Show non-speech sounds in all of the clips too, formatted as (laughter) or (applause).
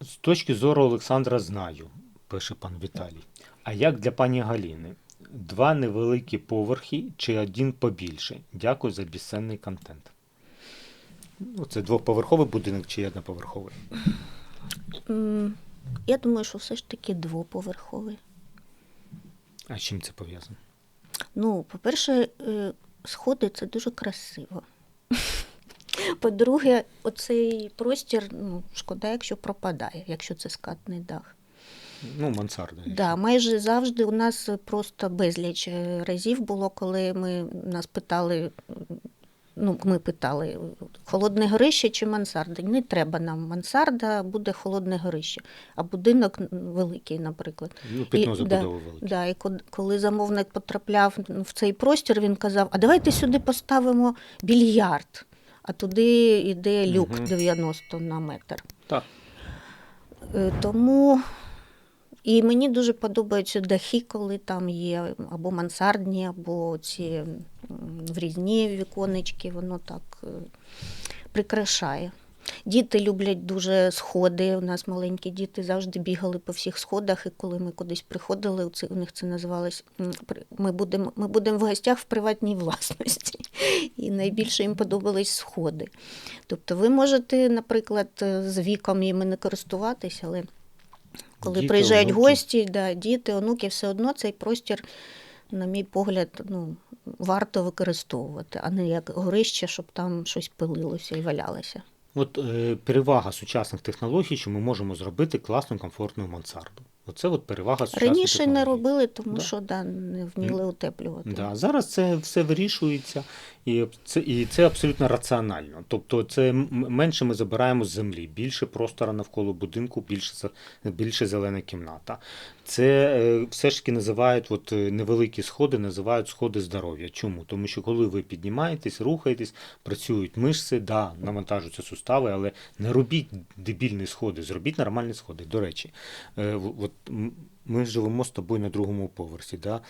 З точки зору Олександра знаю, пише пан Віталій. А як для пані Галіни? Два невеликі поверхи чи один побільше? Дякую за безцінний контент. Ну, це двоповерховий будинок чи одноповерховий? Я думаю, що все ж таки двоповерховий. А з чим це пов'язано? Ну, по-перше, е, сходи це дуже красиво. По-друге, оцей простір, ну, шкода, якщо пропадає, якщо це скатний дах. Ну, мансарда. Да, майже завжди у нас просто безліч е, разів було, коли ми нас питали. Ну, ми питали, холодне горище чи мансарда? Не треба нам мансарда, буде холодне горище. А будинок великий, наприклад. Ну, питно забудови да, велике. Да, і коли замовник потрапляв в цей простір, він казав: а давайте сюди поставимо більярд, а туди йде люк Мгм. 90 на метр. Так. Е, Тому і мені дуже подобаються дахи, коли там є або мансардні, або ці врізні віконечки, воно так е, прикрашає. Діти люблять дуже сходи. У нас маленькі діти завжди бігали по всіх сходах, і коли ми кудись приходили, у них це називалось ми будемо ми будем в гостях в приватній власності. І найбільше їм подобались сходи. Тобто ви можете, наприклад, з віком їми не користуватись, але коли Діти, приїжджають онуки. гості, да, діти, онуки, все одно цей простір, на мій погляд, ну, варто використовувати, а не як горище, щоб там щось пилилося і валялося. От е, перевага сучасних технологій, що ми можемо зробити класну, комфортну мансарду. Оце от перевага сучасних Раніше не робили, тому Да. що да, не вміли утеплювати. Да, зараз це все вирішується, і це, і це абсолютно раціонально. Тобто, це менше ми забираємо з землі, більше простора навколо будинку, більше, більше зелена кімната. Це е, все ж таки називають от, е, невеликі сходи, називають сходи здоров'я. Чому? Тому що коли ви піднімаєтесь, рухаєтесь, працюють мишці, да, навантажуються сустави, але не робіть дебільні сходи, зробіть нормальні сходи. До речі, е, от ми живемо з тобою на другому поверсі. Да?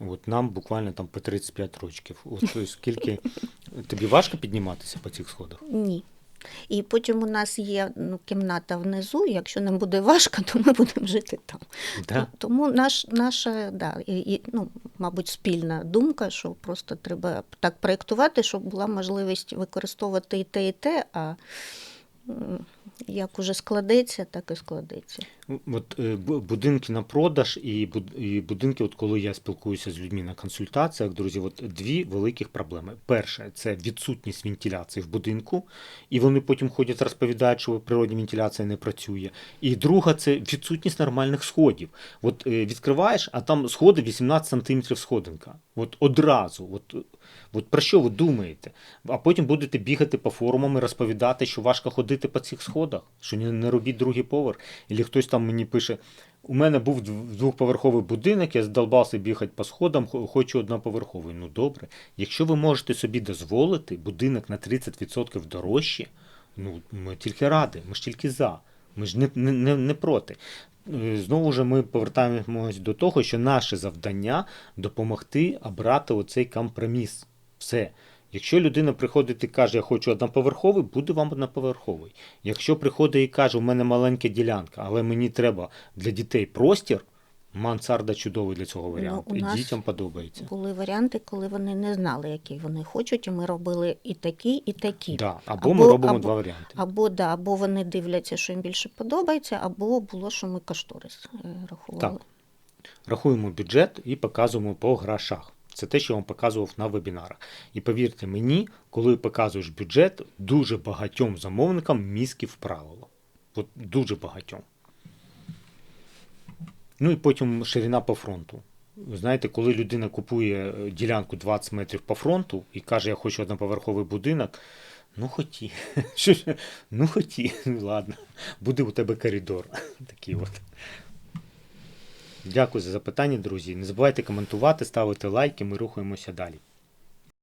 От нам буквально там по 35 років. От скільки (laughs) тобі важко підніматися по цих сходах? Ні. І потім у нас є ну, кімната внизу, і якщо нам буде важко, (laughs) то ми будемо жити там. Да? Тому наш, наша, да, і, і, ну, мабуть, спільна думка, що просто треба так проєктувати, щоб була можливість використовувати і те, і те, а як уже складеться, так і складеться. От е, будинки на продаж і будинки, от коли я спілкуюся з людьми на консультаціях, друзі, от дві великих проблеми. Перше це відсутність вентиляції в будинку, і вони потім ходять, розповідають, що природня вентиляція не працює. І друга це відсутність нормальних сходів. От е, відкриваєш, а там сходи 18 сантиметрів сходинка. От одразу. От, от про що ви думаєте? А потім будете бігати по форумам і розповідати, що важко ходити по цих сходах, що не, робіть другий поверх. Або хтось там мені пише: у мене був дв- двохповерховий будинок, я задолбався бігати по сходам, хочу одноповерховий. Ну добре, якщо ви можете собі дозволити будинок на 30% дорожче, ну ми тільки раді, ми ж тільки за. Ми ж не, не, не, не проти. Е, Знову ж ми повертаємось до того, що наше завдання допомогти обрати оцей компроміс. Все. Якщо людина приходить і каже, я хочу одноповерховий, буде вам одноповерховий. Якщо приходить і каже, у мене маленька ділянка, але мені треба для дітей простір, мансарда чудовий для цього варіанту. Ну, і дітям подобається. Були варіанти, коли вони не знали, який вони хочуть, і ми робили і такі, і такі. Да. Або, ми робимо або- два варіанти. Або, да, або вони дивляться, що їм більше подобається, або було, що ми кошторис е, рахували. Так. Рахуємо бюджет і показуємо по грошах. Це те, що я вам показував на вебінарах. І повірте мені, коли показуєш бюджет, дуже багатьом замовникам мізки вправило. От дуже багатьом. Ну і потім ширина по фронту. Ви знаєте, коли людина купує е, ділянку 20 метрів по фронту і каже, я хочу одноповерховий будинок, ну хоті. (laughs) Ну хоті, (laughs) ладно, буде у тебе коридор. (laughs) Такий от. Дякую за запитання, друзі. Не забувайте коментувати, ставити лайки, ми рухаємося далі.